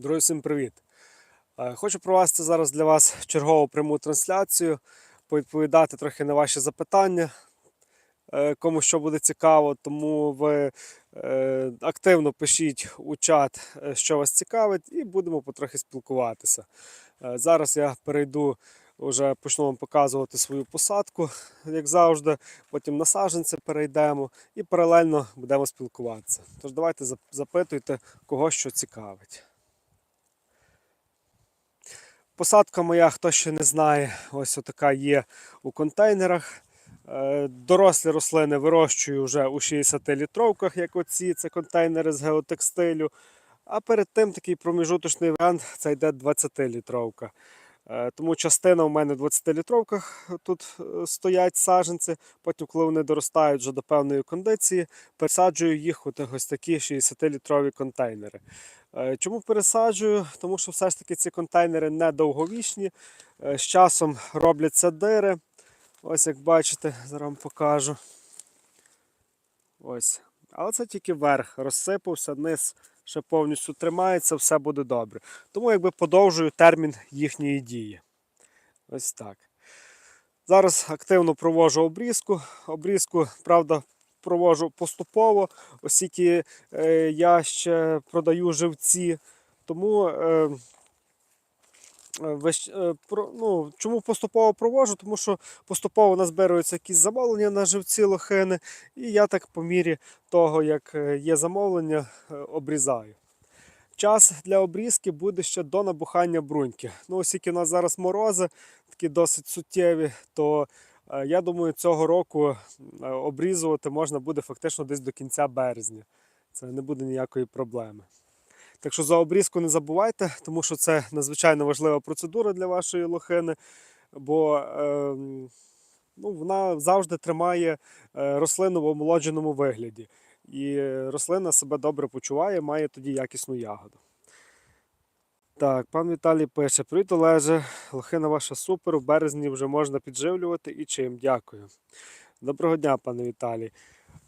Друзі, всім привіт! Е, Хочу провести зараз для вас чергову пряму трансляцію, повідповідати трохи на ваші запитання, е, кому що буде цікаво, тому ви е, активно пишіть у чат, що вас цікавить, і будемо потрохи спілкуватися. Зараз я перейду, вже почну вам показувати свою посадку, як завжди. Потім на саджанці перейдемо і паралельно будемо спілкуватися. Тож давайте запитуйте, кого що цікавить. Посадка моя, хто ще не знає, ось така є у контейнерах. Е, Дорослі рослини вирощую вже у 60-літровках, як оці, це контейнери з геотекстилю. А перед тим такий проміжуточний варіант це йде 20-літровка. Е, Тому частина у мене в 20-літровках тут е, стоять саджанці. Потім, коли вони доростають вже до певної кондиції, пересаджую їх у ось такі 60-літрові контейнери. Е, Чому пересаджую? Тому що все ж таки ці контейнери недовговічні. Е, З часом робляться дири. Ось як бачите, зараз вам покажу. Ось. Але це тільки верх розсипався, низ ще повністю тримається, все буде добре. Тому якби подовжую термін їхньої дії. Ось так. Зараз активно провожу обрізку. Обрізку, правда, провожу поступово, оскільки е, я ще продаю живці. Тому е, весь- е, ну, чому поступово проводжу? Тому що поступово назбируються якісь замовлення на живці лохини, і я так по мірі того, як е, є замовлення, е, обрізаю. Час для обрізки буде ще до набухання бруньки. Ну, оскільки у нас зараз морози, такі досить суттєві, то е, я думаю, цього року е, обрізувати можна буде фактично десь до кінця березня. Це не буде ніякої проблеми. Так що за обрізку не забувайте, тому що це надзвичайно важлива процедура для вашої лохини, бо е, ну, вона завжди тримає е, рослину в омолодженому вигляді. І рослина себе добре почуває, має тоді якісну ягоду. Так, пан Віталій пише: Привіт, Олеже. Лохина ваша супер. У березні вже можна підживлювати і чим. Дякую. Доброго дня, пане Віталій.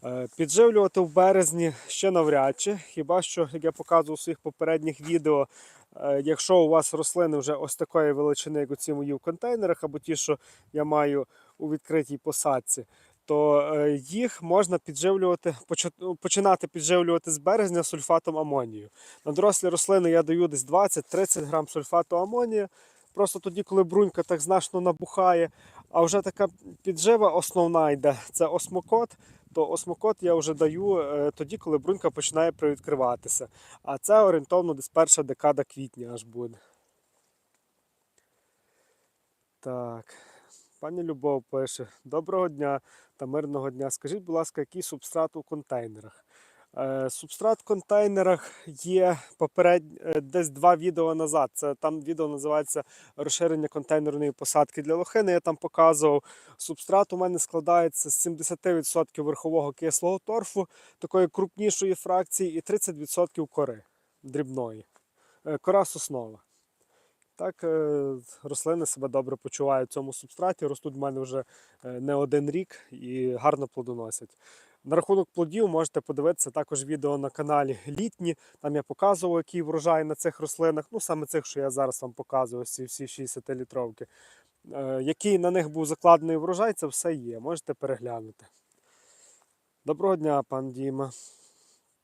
Е, Підживлювати в березні ще навряд чи. Хіба що, як я показував у своїх попередніх відео, е, якщо у вас рослини вже ось такої величини, як оці мої в контейнерах, або ті, що я маю у відкритій посадці, то е, їх можна підживлювати, ну, починати підживлювати з березня сульфатом амонію. На дорослі рослини я даю десь 20-30 грам сульфату амонію. Просто тоді, коли брунька так значно набухає, а вже така піджива основна йде, це осмокот, то осмокот я вже даю е, тоді, коли брунька починає привідкриватися. А це орієнтовно десь перша декада квітня аж буде. Так. Пані Любов пише: Доброго дня та мирного дня. Скажіть, будь ласка, який субстрат у контейнерах? Е, Субстрат в контейнерах є поперед... е, десь два відео назад. Це там відео називається розширення контейнерної посадки для лохини. Я там показував. Субстрат у мене складається з 70% верхового кислого торфу, такої крупнішої фракції, і 30% кори дрібної. Е, Кора соснова. Так, рослини себе добре почувають в цьому субстраті, ростуть в мене вже не один рік і гарно плодоносять. На рахунок плодів можете подивитися також відео на каналі Літні. Там я показував, який врожай на цих рослинах, ну саме цих, що я зараз вам показую, ці всі 60-літровки. Е, Який на них був закладений врожай, це все є. Можете переглянути. Доброго дня, пан Діма.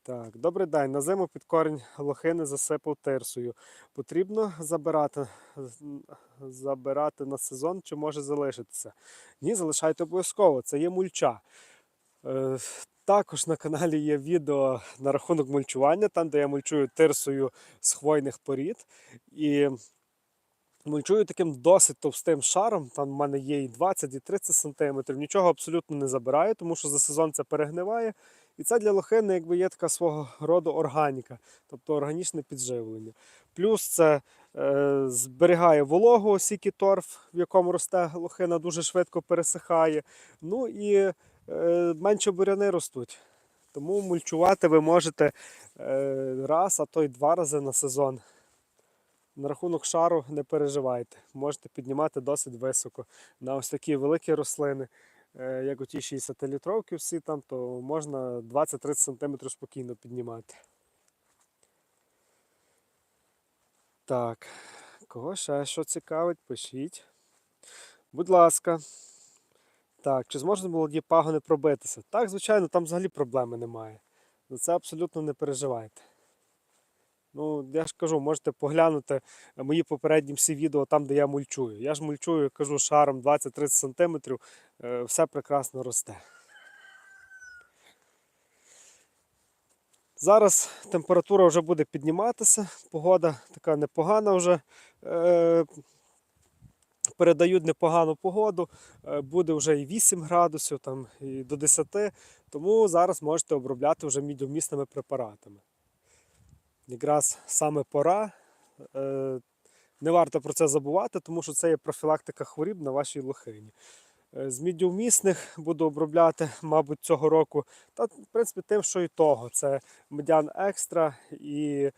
Так, добрий день. На зиму під корінь лохини засипав тирсою. Потрібно забирати, забирати на сезон чи може залишитися? Ні, залишайте обов'язково. Це є мульча. Е, Також на каналі є відео на рахунок мульчування, там, де я мульчую тирсою з хвойних порід. І мульчую таким досить товстим шаром. Там в мене є і 20, і 30 см. Нічого абсолютно не забираю, тому що за сезон це перегниває. І це для лохини якби є така свого роду органіка, тобто органічне підживлення. Плюс це е, зберігає вологу, осіки торф, в якому росте лохина, дуже швидко пересихає. Ну і менше буряни ростуть. Тому мульчувати ви можете е, раз, а то й два рази на сезон. На рахунок шару не переживайте. Можете піднімати досить високо. На ось такі великі рослини, е, як оті 60-літровки всі там, то можна 20-30 см спокійно піднімати. Так, кого ще що цікавить, пишіть. Будь ласка. Так, чи зможуть молоді пагони пробитися? Так, звичайно, там взагалі проблеми немає. За це абсолютно не переживайте. Ну, я ж кажу, можете поглянути мої попередні всі відео там, де я мульчую. Я ж мульчую, кажу, шаром 20-30 см, е, все прекрасно росте. Зараз температура вже буде підніматися, погода така непогана вже. Передають непогану погоду, е, буде вже і 8 градусів, там, і до 10, тому зараз можете обробляти вже мідомісними препаратами. Якраз саме пора. е, Не варто про це забувати, тому що це є профілактика хворіб на вашій лохині. Е, З мідівмісних буду обробляти, мабуть, цього року. Та, в принципі, тим, що і того. Це медян екстра і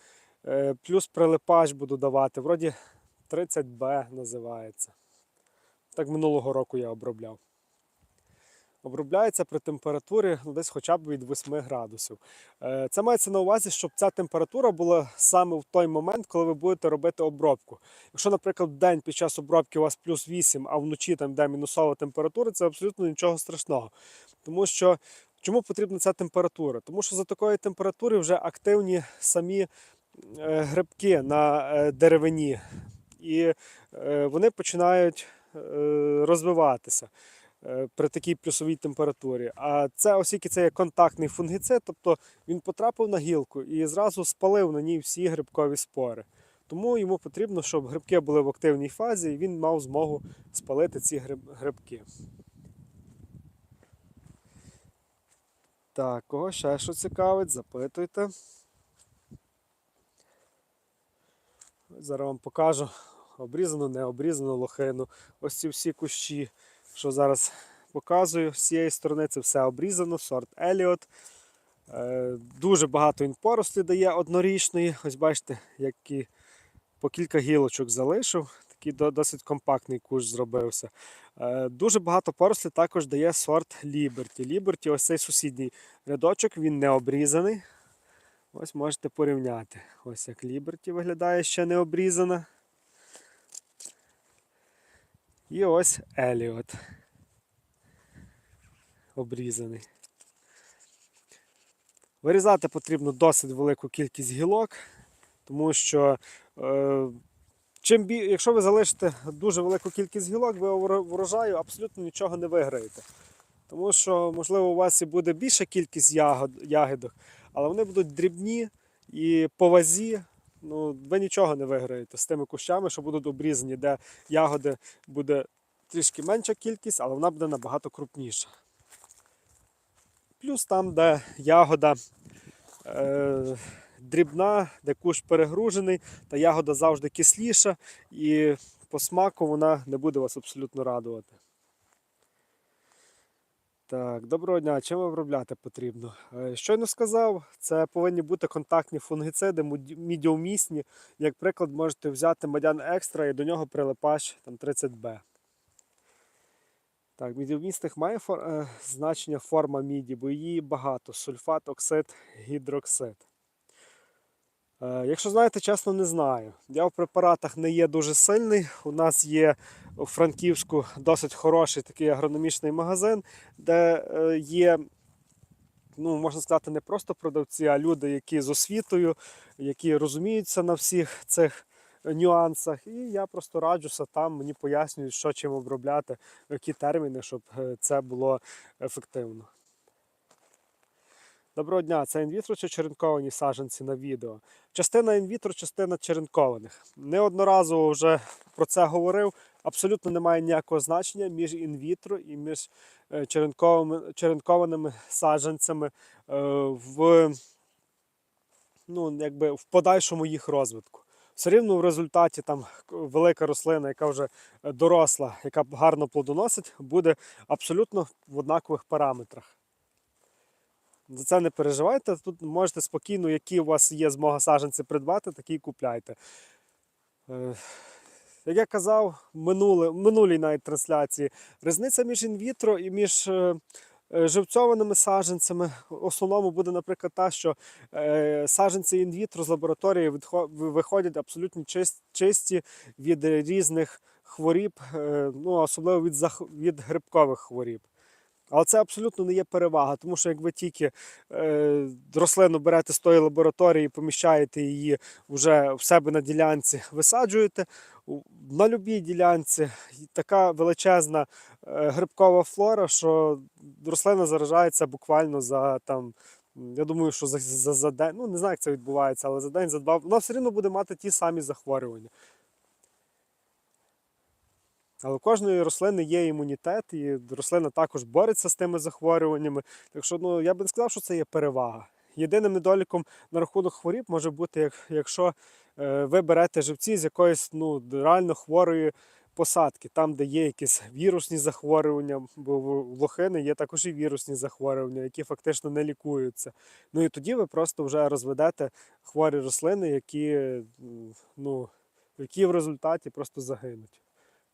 плюс прилипач буду давати. Вроді 30Б називається. Так минулого року я обробляв. Обробляється при температурі ну, десь хоча б від 8 градусів. Е, Це мається на увазі, щоб ця температура була саме в той момент, коли ви будете робити обробку. Якщо, наприклад, день під час обробки у вас плюс 8, а вночі там йде мінусова температура, це абсолютно нічого страшного. Тому що чому потрібна ця температура? Тому що за такої температури вже активні самі е, грибки на е, деревині, і вони починають розвиватися е, при такій плюсовій температурі. А це, оскільки це є контактний фунгіцид, тобто він потрапив на гілку і зразу спалив на ній всі грибкові спори. Тому йому потрібно, щоб грибки були в активній фазі, і він мав змогу спалити ці грибки. Так, кого ще що цікавить, запитуйте. Зараз вам покажу обрізану, не обрізану лохину. Ось ці всі кущі, що зараз показую, з цієї сторони це все обрізано, сорт Еліот. Е, Дуже багато він порослі дає однорічної. Ось бачите, які по кілька гілочок залишив. Такий досить компактний кущ зробився. Е, Дуже багато порослі також дає сорт Ліберті. Ліберті, ось цей сусідній рядочок, він не обрізаний. Ось можете порівняти. Ось як Ліберті виглядає ще не обрізана. І ось Еліот. Обрізаний. Вирізати потрібно досить велику кількість гілок, тому що е, чим бі... якщо ви залишите дуже велику кількість гілок, ви врожаю абсолютно нічого не виграєте. Тому що, можливо, у вас і буде більша кількість ягод, ягідок, але вони будуть дрібні і по вазі. Ну, ви нічого не виграєте з тими кущами, що будуть обрізані, де ягоди буде трішки менша кількість, але вона буде набагато крупніша. Плюс там, де ягода е, дрібна, де кущ перегружений, та ягода завжди кисліша, і по смаку вона не буде вас абсолютно радувати. Так, доброго дня. Чим обробляти потрібно? Е, Щойно сказав, це повинні бути контактні фунгіциди, мідіумісні. Як приклад, можете взяти Медян Екстра і до нього прилипач там 30Б. Так, мідіумісних має фор... е, значення форма міді, бо її багато: сульфат, оксид, гідроксид. Е, Якщо знаєте, чесно, не знаю. Я в препаратах не є дуже сильний. У нас є у Франківську досить хороший такий агрономічний магазин, де е, є, ну, можна сказати, не просто продавці, а люди, які з освітою, які розуміються на всіх цих нюансах. І я просто раджуся там, мені пояснюють, що чим обробляти, які терміни, щоб е, це було ефективно. Доброго дня, це інвітро чи черенковані саджанці на відео. Частина інвітро, частина черенкованих. Неодноразово вже про це говорив. Абсолютно немає ніякого значення між інвітро і між е, черенковими, черенкованими саджанцями е, в, ну, якби в подальшому їх розвитку. Все рівно в результаті там велика рослина, яка вже доросла, яка гарно плодоносить, буде абсолютно в однакових параметрах. За це не переживайте. Тут можете спокійно, які у вас є змога саджанці придбати, такі купляйте. Е, Як я казав минуле, минулій навіть трансляції, різниця між інвітро і між е, е, живцьованими саджанцями. В основному буде, наприклад, та, що саджанці інвітро з лабораторії виходять абсолютно чисті від різних хворіб, ну, особливо від, від грибкових хворіб. Але це абсолютно не є перевага, тому що як ви тільки е, рослину берете з тої лабораторії, поміщаєте її вже в себе на ділянці, висаджуєте. На будь-якій ділянці така величезна е, грибкова флора, що рослина заражається буквально за там. Я думаю, що за, за, за день, ну не знаю, як це відбувається, але за день, за два, вона все одно буде мати ті самі захворювання. Але у кожної рослини є імунітет, і рослина також бореться з тими захворюваннями. Так що ну, я би не сказав, що це є перевага. Єдиним недоліком на рахунок хворіб може бути, як, якщо е, ви берете живці з якоїсь ну, реально хворої посадки, там, де є якісь вірусні захворювання, бо в лохини є також і вірусні захворювання, які фактично не лікуються. Ну і тоді ви просто вже розведете хворі рослини, які, ну, які в результаті просто загинуть.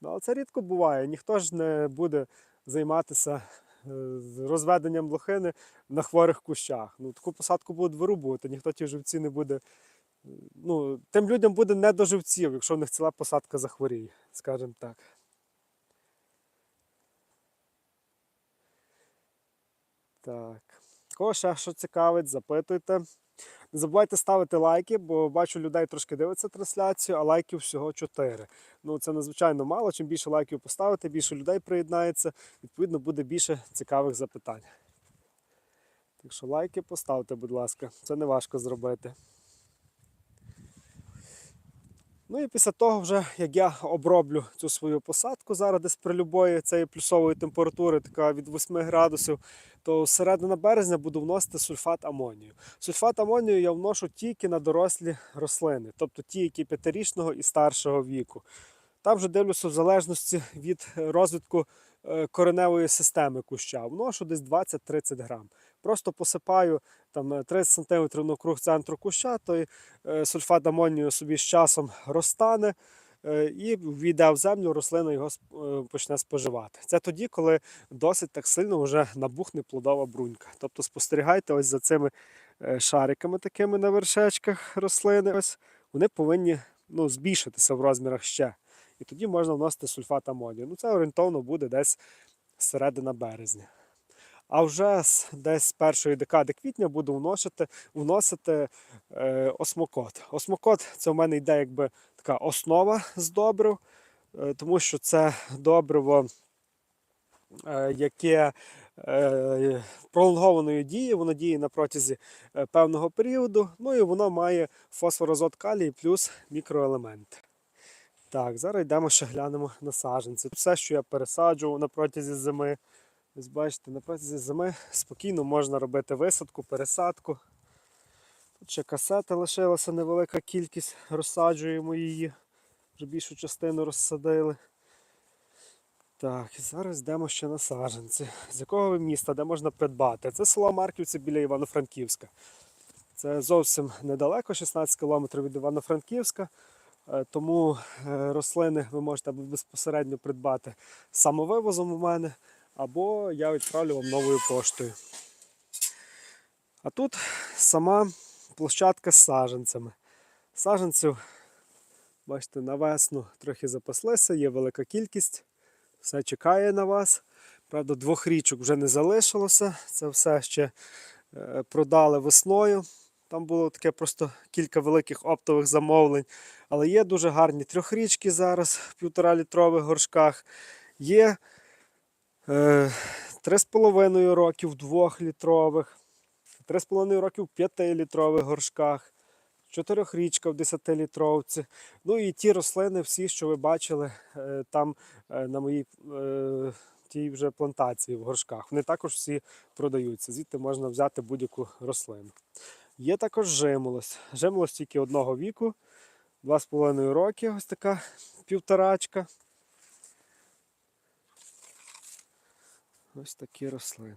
Ну, але це рідко буває. Ніхто ж не буде займатися е, розведенням лохини на хворих кущах. Ну, таку посадку будуть вирубувати, ніхто ті живці не буде. е, Ну, тим людям буде не до живців, якщо в них ціла посадка захворіє, скажімо так. Так. Кого ще що цікавить, запитуйте. Не забувайте ставити лайки, бо бачу, людей трошки дивиться трансляцію, а лайків всього 4. Ну, це надзвичайно мало. Чим більше лайків поставити, більше людей приєднається, відповідно, буде більше цікавих запитань. Так що лайки поставте, будь ласка, це не важко зробити. Ну і після того, вже як я оброблю цю свою посадку зараз десь при любої цієї плюсової температури, така від 8 градусів, то з середини березня буду вносити сульфат амонію. Сульфат амонію я вношу тільки на дорослі рослини, тобто ті, які п'ятирічного і старшого віку. Там вже дивлюся в залежності від розвитку е, кореневої системи куща. Вношу десь 20-30 грам. Просто посипаю там е, 30 см навкруг центру куща, той е, сульфат амонію собі з часом розтане е, і війде в землю, рослина його е, почне споживати. Це тоді, коли досить так сильно вже набухне плодова брунька. Тобто спостерігайте ось за цими е, шариками такими на вершечках рослини. Ось вони повинні ну, збільшитися в розмірах ще. І тоді можна вносити сульфат амонію. Ну, це орієнтовно буде десь середина березня. А вже десь з першої декади квітня буду вносити, вносити е, осмокот. Осмокот це в мене йде якби така основа з добрив, е, тому що це добриво, е, яке е, пролонгованої дії, воно діє на протязі е, певного періоду, ну і воно має фосфор, азот, калій плюс мікроелементи. Так, зараз йдемо ще глянемо на саджанці. Все, що я пересаджував на протязі зими. Ось бачите, на протязі зими спокійно можна робити висадку, пересадку. Тут ще касета лишилася невелика кількість, розсаджуємо її. Вже більшу частину розсадили. Так, і зараз йдемо ще на саджанці. З якого ви міста, де можна придбати? Це село Марківці біля Івано-Франківська. Це зовсім недалеко, 16 кілометрів від Івано-Франківська. Е, Тому е, рослини ви можете безпосередньо придбати самовивозом у мене, або я відправлю вам новою поштою. А тут сама площадка з саджанцями. Саджанців, бачите, на весну трохи запаслися, є велика кількість, все чекає на вас. Правда, двох річок вже не залишилося. Це все ще е, продали весною. Там було таке просто кілька великих оптових замовлень. Але є дуже гарні трьохрічки зараз в півтора літрових горшках. Є 3,5 років в двохлітрових, 3,5 років в 5-літрових горшках, чотирьохрічка в 10-літровці. Ну і ті рослини, всі, що ви бачили е, там е, на моїй е, тій вже плантації в горшках. Вони також всі продаються. Звідти можна взяти будь-яку рослину. Є також жимолость. Жимолость тільки одного віку, 2,5 роки, ось така півторачка. Ось такі рослини.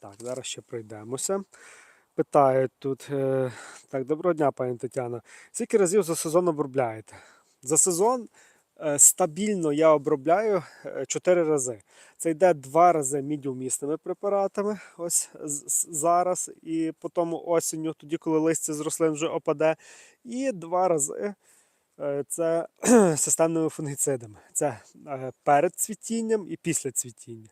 Так, зараз ще пройдемося. Питають тут. Е, так, доброго дня, пані Тетяна. Скільки разів за сезон обробляєте? За сезон Е, Стабільно я обробляю 4 рази. Це йде 2 рази мідіумісними препаратами, ось зараз, і потім осінню, тоді, коли листя з рослин вже опаде. І 2 рази е, це системними фунгіцидами. Це е, перед цвітінням і після цвітіння.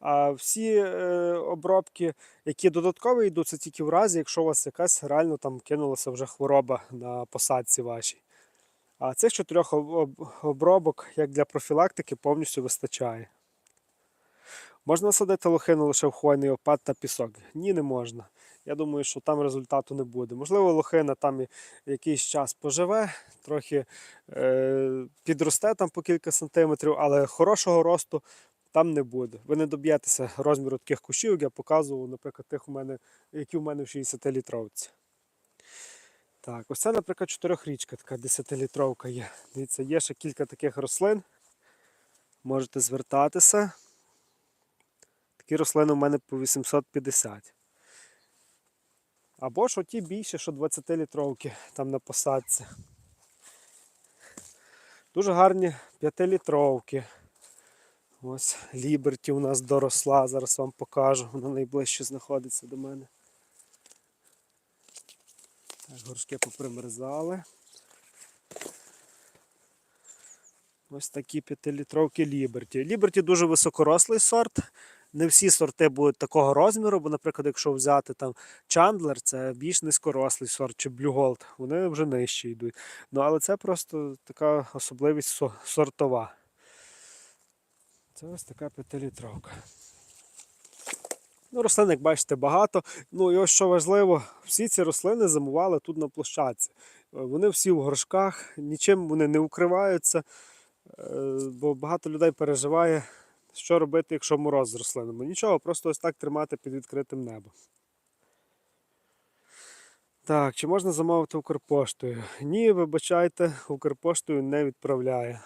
А всі е, обробки, які додаткові йдуть, це тільки в разі, якщо у вас якась реально там кинулася вже хвороба на посадці вашій. А цих чотирьох об- об- обробок, як для профілактики, повністю вистачає. Можна садити лохину лише в хвойний опад та пісок? Ні, не можна. Я думаю, що там результату не буде. Можливо, лохина там якийсь час поживе, трохи е, підросте там по кілька сантиметрів, але хорошого росту там не буде. Ви не доб'єтеся розміру таких кущів, як я показував, наприклад, тих у мене, які у мене в 60-літровці. Так, ось це, наприклад, чотирьохрічка, така 10-літровка є. Дивіться, є ще кілька таких рослин. Можете звертатися. Такі рослини у мене по 850. Або ж оті більше, що 20-літровки там на посадці. Дуже гарні 5-літровки. Ось Ліберті у нас доросла, зараз вам покажу, вона найближче знаходиться до мене. Так, горшки попримерзали. Ось такі 5-літровки Ліберті. Ліберті дуже високорослий сорт. Не всі сорти будуть такого розміру, бо, наприклад, якщо взяти там Чандлер, це більш низькорослий сорт, чи Gold, вони вже нижче йдуть. Ну, але це просто така особливість сортова. Це ось така 5-літровка. Ну, рослин, як бачите, багато. Ну і ось що важливо, всі ці рослини зимували тут на площадці. Е, Вони всі в горшках, нічим вони не укриваються, е, бо багато людей переживає, що робити, якщо мороз з рослинами. Нічого, просто ось так тримати під відкритим небом. Так, чи можна замовити Укрпоштою? Ні, вибачайте, Укрпоштою не відправляє.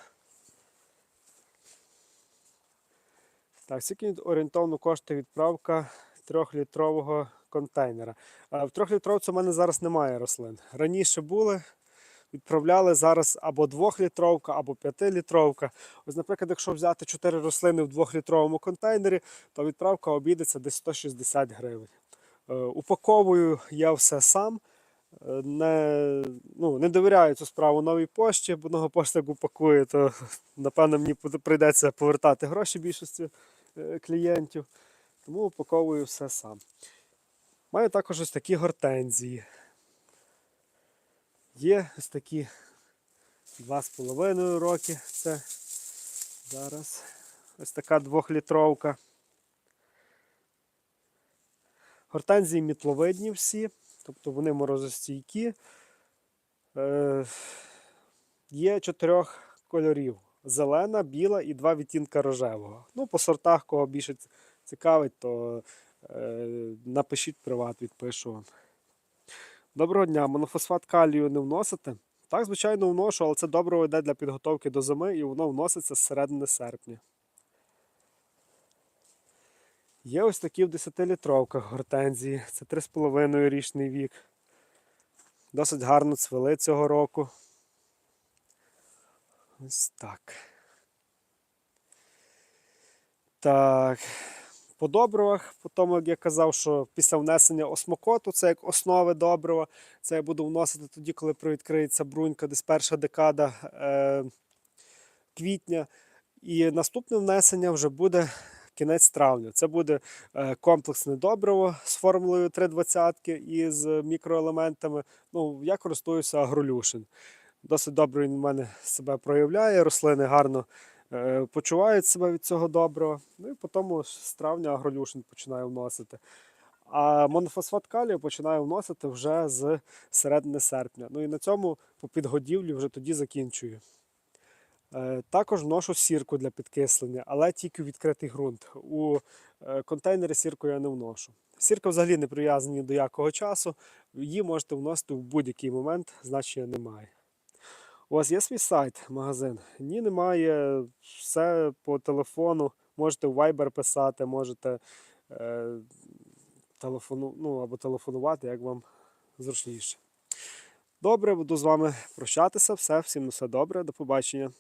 Так, скільки орієнтовно коштує відправка трьохлітрового контейнера. А в трьохлітровці у мене зараз немає рослин. Раніше були, відправляли зараз або двохлітровка, або п'ятилітровка. Ось, наприклад, якщо взяти 4 рослини в двохлітровому контейнері, то відправка обійдеться десь 160 гривень. Е, Упаковую я все сам. Е, Не, ну, не довіряю цю справу новій пошті, бо нова пошта як упакує, то напевно мені прийдеться повертати гроші більшості е, клієнтів. Тому упаковую все сам. Маю також ось такі гортензії. Є ось такі 2,5 роки. Це зараз ось така двохлітровка. Гортензії мітловидні всі, тобто вони морозостійкі. Е, є чотирьох кольорів: зелена, біла і два відтінка рожевого. Ну, по сортах, кого більше цікавить, то е, напишіть приват, відпишу вам. Доброго дня, монофосфат калію не вносите? Так, звичайно, вношу, але це добре йде для підготовки до зими і воно вноситься з середини серпня. Є ось такі в 10-літровках гортензії. Це 3,5 річний вік. Досить гарно цвели цього року. Ось так. Так. По добривах, по тому, як я казав, що після внесення осмокоту, це як основи добрива, це я буду вносити тоді, коли привідкриється брунька, десь перша декада е, квітня. І наступне внесення вже буде кінець травня. Це буде е, комплексне добриво з формулою 3,20 і з мікроелементами. Ну, я користуюся агролюшин. Досить добре він у мене себе проявляє, рослини гарно почувають себе від цього добрива. Ну і потім з травня агролюшин починаю вносити. А монофосфат калію починаю вносити вже з середини серпня. Ну і на цьому по підгодівлі вже тоді закінчую. Е, Також вношу сірку для підкислення, але тільки у відкритий ґрунт. У е, контейнері сірку я не вношу. Сірка взагалі не прив'язана до якого часу. Її можете вносити в будь-який момент, значення немає. У вас є свій сайт, магазин? Ні, немає. Все по телефону. Можете в Viber писати, можете е, телефону, ну, або телефонувати, як вам зручніше. Добре, буду з вами прощатися. Все, всім усе добре, до побачення.